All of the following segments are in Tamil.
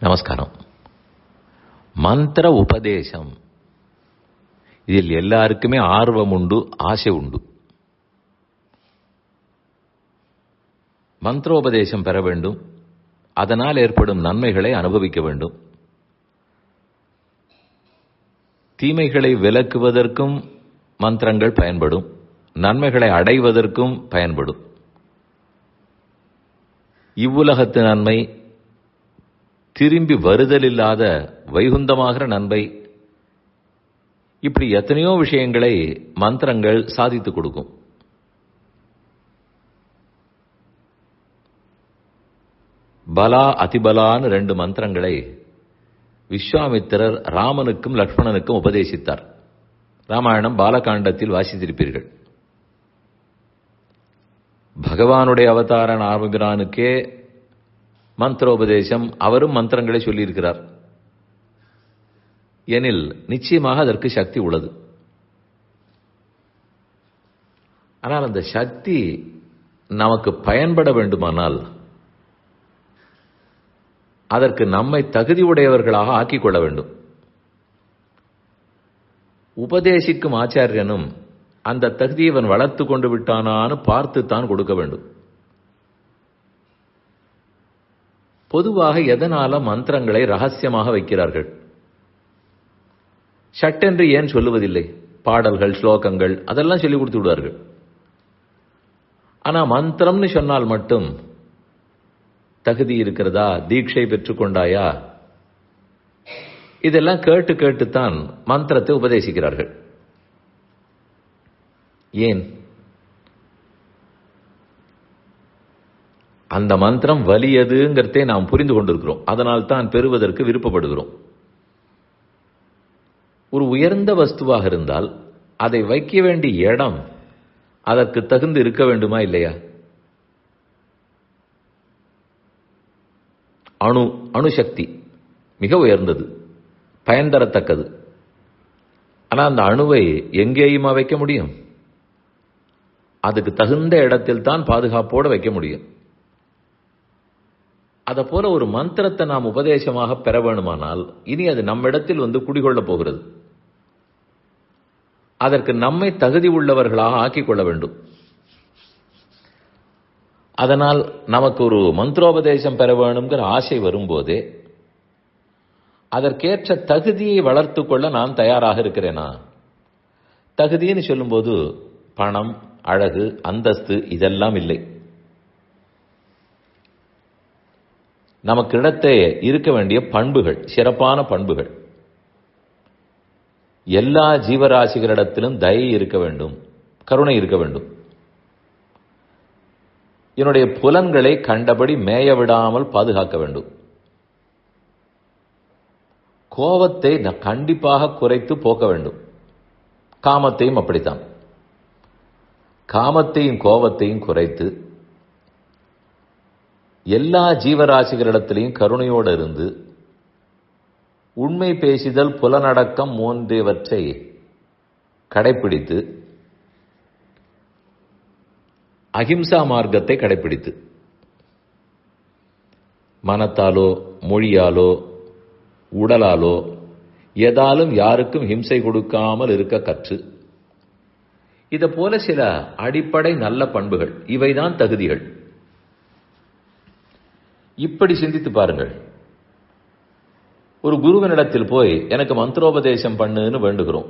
நமஸ்காரம். மந்திர உபதேசம் இதில் எல்லாருக்குமே ஆர்வம் உண்டு ஆசை உண்டு. மந்திரோபதேசம் பெற வேண்டும். அதனால் ஏற்படும் நன்மைகளை அனுபவிக்க வேண்டும். தீமைகளை விலக்குவதற்கும் மந்திரங்கள் பயன்படும். நன்மைகளை அடைவதற்கும் பயன்படும். இவ்வுலகத்து நன்மை திரும்பி வருதல் இல்லாத வைகுந்தமாகிற நன்மை இப்படி எத்தனையோ விஷயங்களை மந்திரங்கள் சாதித்து கொடுக்கும். பலா அதிபலான்னு ரெண்டு மந்திரங்களை விஸ்வாமித்திரர் ராமனுக்கும் லக்ஷ்மணனுக்கும் உபதேசித்தார். ராமாயணம் பாலகாண்டத்தில் வாசித்திருப்பீர்கள். பகவானுடைய அவதாரன் ஆரம்பிரானுக்கே மந்திரோபதேசம் அவரும் மந்திரங்களை சொல்லியிருக்கிறார். எனில் நிச்சயமாக அதற்கு சக்தி உள்ளது. ஆனால் அந்த சக்தி நமக்கு பயன்பட வேண்டுமானால் அதற்கு நம்மை தகுதி உடையவர்களாக ஆக்கிக் கொள்ள வேண்டும். உபதேசிக்கும் ஆச்சாரியனும் அந்த தகுதியை இவன் வளர்த்து கொண்டு விட்டானான்னு பார்த்து தான் கொடுக்க வேண்டும். பொதுவாக எதனால மந்திரங்களை ரகசியமாக வைக்கிறார்கள்? சட்டென்று ஏன் சொல்லுவதில்லை? பாடல்கள் ஸ்லோகங்கள் அதெல்லாம் சொல்லிக் கொடுத்து விடுவார்கள். ஆனா மந்திரம்னு சொன்னால் மட்டும் தகுதி இருக்கிறதா? தீட்சை பெற்றுக்கொண்டாயா இதெல்லாம் கேட்டு கேட்டுத்தான் மந்திரத்தை உபதேசிக்கிறார்கள். ஏன்? அந்த மந்திரம் வலியதுங்கிறதே நாம் புரிந்து கொண்டிருக்கிறோம். அதனால் தான் பெறுவதற்கு விருப்பப்படுகிறோம். ஒரு உயர்ந்த வஸ்துவாக இருந்தால் அதை வைக்க வேண்டிய இடம் அதற்கு தகுந்து இருக்க வேண்டுமா இல்லையா? அணு அணுசக்தி மிக உயர்ந்தது பயன் தரத்தக்கது ஆனால் அந்த அணுவை எங்கேயுமா வைக்க முடியும்? அதுக்கு தகுந்த இடத்தில் தான் பாதுகாப்போடு வைக்க முடியும். அதை போல ஒரு மந்திரத்தை நாம் உபதேசமாக பெற வேணுமானால் இனி அது நம்மிடத்தில் வந்து குடிகொள்ளப் போகிறது. அதற்கு நம்மை தகுதி உள்ளவர்களாக ஆக்கிக் கொள்ள வேண்டும். அதனால் நமக்கு ஒரு மந்திரோபதேசம் பெற வேணுங்கிற ஆசை வரும்போதே அதற்கேற்ற தகுதியை வளர்த்து கொள்ள நான் தயாராக இருக்கிறேனா? தகுதின்னு சொல்லும்போது பணம் அழகு அந்தஸ்து இதெல்லாம் இல்லை. நமக்கு இடத்தை இருக்க வேண்டிய பண்புகள் சிறப்பான பண்புகள். எல்லா ஜீவராசிகளிடத்திலும் தயை இருக்க வேண்டும் கருணை இருக்க வேண்டும். என்னுடைய புலன்களை கண்டபடி மேய விடாமல் பாதுகாக்க வேண்டும். கோபத்தை கண்டிப்பாக குறைத்து போக்க வேண்டும். காமத்தையும் அப்படித்தான். காமத்தையும் கோபத்தையும் குறைத்து எல்லா ஜீவராசிகளிடத்திலையும் கருணையோடு இருந்து உண்மை பேசிதல் புலனடக்கம் போன்றவற்றை கடைபிடித்து அகிம்சா மார்க்கத்தை கடைபிடித்து மனத்தாலோ மொழியாலோ உடலாலோ எதாலும் யாருக்கும் ஹிம்சை கொடுக்காமல் இருக்க கற்று. இதை போல சில அடிப்படை நல்ல பண்புகள் இவைதான் தகுதிகள். இப்படி சிந்தித்து பாருங்கள். ஒரு குருவனிடத்தில் போய் எனக்கு மந்திரோபதேசம் பண்ணுன்னு வேண்டுகிறோம்.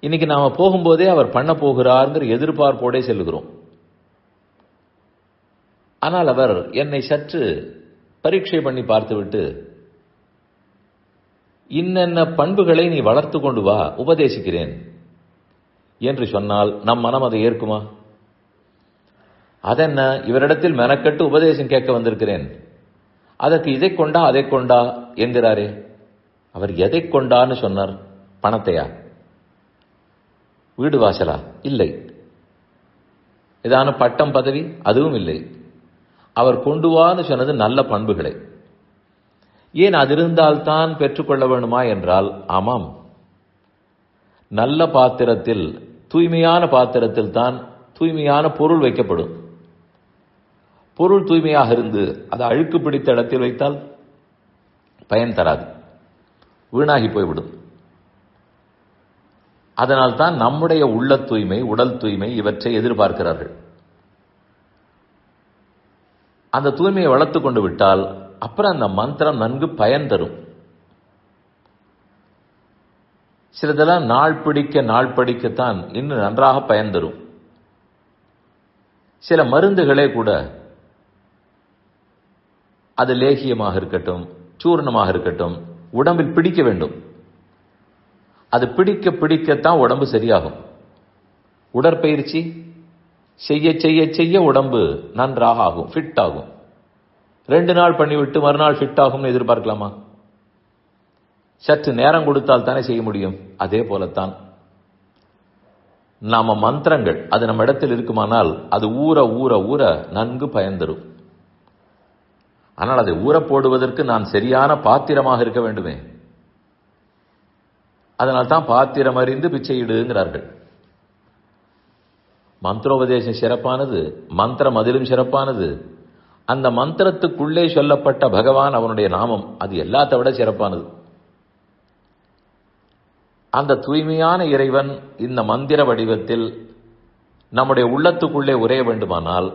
இன்னைக்கு நாம போகும்போதே அவர் பண்ண போகிறார்ங்கிற எதிர்பார்ப்போடே செல்கிறோம் ஆனால் அவர் என்னை சற்று பரீட்சை பண்ணி பார்த்துவிட்டு இன்னென்ன பண்புகளை நீ வளர்த்து கொண்டு வா உபதேசிக்கிறேன். என்று சொன்னால் நம் மனம் அதை ஏற்குமா? அதென்ன? இவரிடத்தில் மெனக்கட்டு உபதேசம் கேட்க வந்திருக்கிறேன். அதற்கு இதை கொண்டா அதை கொண்டா? என்கிறாரே. அவர் எதை கொண்டான்னு சொன்னார்? பணத்தையா? வீடு வாசலா? இல்லை. இதான பட்டம் பதவி? அதுவும் இல்லை. அவர் கொண்டு வான்னு சொன்னது நல்ல பண்புகளை. ஏன் அது இருந்தால்தான் பெற்றுக்கொள்ள வேணுமா என்றால் ஆமாம். நல்ல பாத்திரத்தில் தூய்மையான பாத்திரத்தில் தான் தூய்மையான பொருள் வைக்கப்படும். பொருள் தூய்மையாக இருந்து அதை அழுக்கு பிடித்த இடத்தில் வைத்தால் பயன் தராது. வீணாகி போய்விடும். அதனால் தான் நம்முடைய உள்ள தூய்மை உடல் தூய்மை இவற்றை எதிர்பார்க்கிறார்கள். அந்த தூய்மையை வளர்த்து கொண்டு விட்டால் அப்புறம் அந்த மந்திரம் நன்கு பயன் தரும். சிலதெல்லாம் நாள் பிடிக்க நாள் படிக்கத்தான் இன்னும் நன்றாக பயன் தரும். சில மருந்துகளே கூட அது லேகியமாக இருக்கட்டும் சூர்ணமாக இருக்கட்டும் உடம்பில் பிடிக்க வேண்டும். அது பிடிக்க பிடிக்கத்தான் உடம்பு சரியாகும். உடற்பயிற்சி செய்ய செய்ய செய்ய உடம்பு நன்றாக ஆகும் ஃபிட் ஆகும். ரெண்டு நாள் பண்ணிவிட்டு மறுநாள் ஃபிட் ஆகும்னு எதிர்பார்க்கலாமா? சற்று நேரம் கொடுத்தால் தானே செய்ய முடியும். அதே போலத்தான். நாம மந்திரங்கள் அது நம்ம இடத்தில் இருக்குமானால் அது ஊற ஊற ஊற நன்கு பயன் தரும் ஆனால் அதை ஊறப்போடுவதற்கு நான் சரியான பாத்திரமாக இருக்க வேண்டுமே. அதனால் தான் பாத்திரம் அறிந்து பிச்சையிடுங்கிறார்கள் மந்திரோபதேசம் சிறப்பானது மந்திரம் அதிலும் சிறப்பானது. அந்த மந்திரத்துக்குள்ளே சொல்லப்பட்ட பகவான் அவனுடைய நாமம் அது எல்லாத்த விட சிறப்பானது. அந்த தூய்மையான இறைவன் இந்த மந்திர வடிவத்தில் நம்முடைய உள்ளத்துக்குள்ளே உரைய வேண்டுமானால்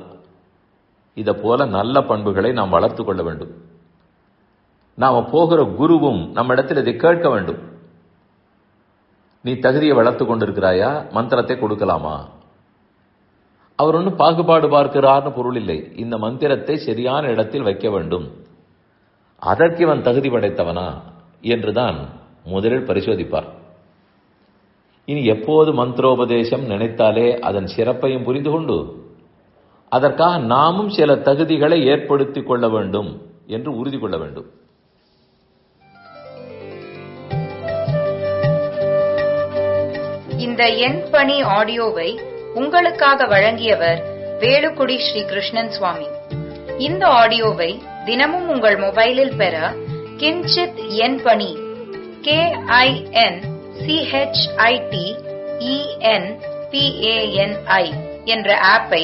இதை போல நல்ல பண்புகளை நாம் வளர்த்து கொள்ள வேண்டும். நாம் போகிற குருவும் நம்ம இடத்தில் இதை கேட்க வேண்டும். நீ தகுதியை வளர்த்து கொண்டிருக்கிறாயா? மந்திரத்தை கொடுக்கலாமா? அவர் ஒன்றும் பாகுபாடு பார்க்கிறார்னு பொருள் இல்லை. இந்த மந்திரத்தை சரியான இடத்தில் வைக்க வேண்டும். அதற்கு இவன் தகுதி படைத்தவனா? என்றுதான் முதலில் பரிசோதிப்பார். இனி எப்போது மந்திரோபதேசம் நினைத்தாலே அதன் சிறப்பையும் புரிந்து கொண்டு அதற்காக நாமும் சில தகுதிகளை ஏற்படுத்திக் கொள்ள வேண்டும் என்று உறுதி கொள்ள வேண்டும். இந்த எண் பணி ஆடியோவை உங்களுக்காக வழங்கியவர் வேலுக்குடி ஸ்ரீ கிருஷ்ணன் சுவாமி. இந்த ஆடியோவை தினமும் உங்கள் மொபைலில் பெற கிஞ்சித் எண் பணி கே ஐ என் சிஹெச்ஐடி இஎன் என்ற ஆப்பை